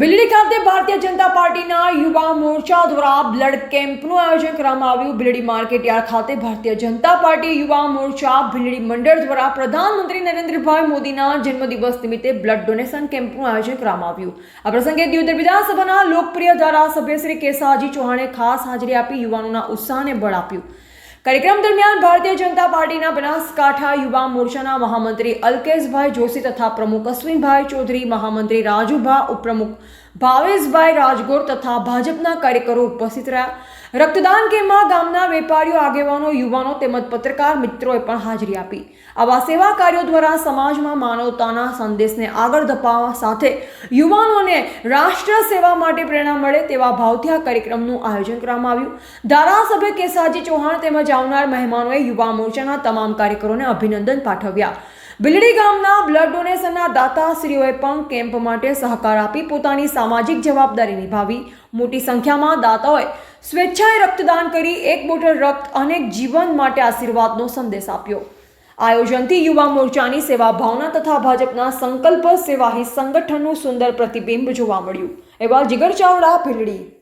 બિલડી ખાતે ભારતીય જનતા પાર્ટીના યુવા મોરચા દ્વારા બ્લડ કેમ્પનું આયોજન કરવામાં આવ્યું. બિલડી માર્કેટયાર્ડ ખાતે ભારતીય જનતા પાર્ટી યુવા મોરચા બિલડી મંડળ દ્વારા પ્રધાનમંત્રી નરેન્દ્રભાઈ મોદીના જન્મદિવસ નિમિત્તે બ્લડ ડોનેશન કેમ્પનું આયોજન કરવામાં આવ્યું. આ પ્રસંગે દિયોદર વિધાનસભાના લોકપ્રિય ધારાસભ્ય શ્રી કેસાજી ચૌહાણે ખાસ હાજરી આપી યુવાનોના ઉત્સાહને બળ આપ્યું. કાર્યક્રમ દરમિયાન ભારતીય જનતા પાર્ટીના બનાસકાંઠા યુવા મોરચાના મહામંત્રી અલ્કેશભાઈ જોશી તથા પ્રમુખ અશ્વિનભાઈ ચૌધરી, મહામંત્રી રાજુભા, ઉપપ્રમુખ ભાવેશભાઈ રાજગોર તથા ભાજપના કાર્યકરો ઉપસ્થિત રહ્યા. રક્તદાન કેમ્પમાં ગામના વેપારીઓ, આગેવાનો, યુવાનો તેમજ પત્રકાર મિત્રોએ પણ હાજરી આપી. આવા સેવા કાર્યો દ્વારા સમાજમાં માનવતાના સંદેશને આગળ ધપાવવા સાથે યુવાનોને રાષ્ટ્ર સેવા માટે પ્રેરણા મળે તેવા ભાવથી આ કાર્યક્રમનું આયોજન કરવામાં આવ્યું. ધારાસભ્ય કેસાજી ચૌહાણ તેમજ આવનાર મહેમાનોએ યુવા મોરચાના તમામ કાર્યકરોને અભિનંદન પાઠવ્યા. બિલડી ગામના બ્લડ ડોનેશનના દાતાશ્રીઓએ પણ કેમ્પ માટે સહકાર આપી પોતાની સામાજિક જવાબદારી નિભાવી. મોટી સંખ્યામાં દાતાઓએ સ્વેચ્છાએ રક્તદાન કરી એક બોટલ રક્ત અનેક જીવન માટે આશીર્વાદનો સંદેશ આપ્યો. આયોજનથી યુવા મોરચાની સેવા ભાવના તથા ભાજપના સંકલ્પ સેવાહી સંગઠનનું સુંદર પ્રતિબિંબ જોવા મળ્યું. એવા જીગર ચાવડા, ભીલડી.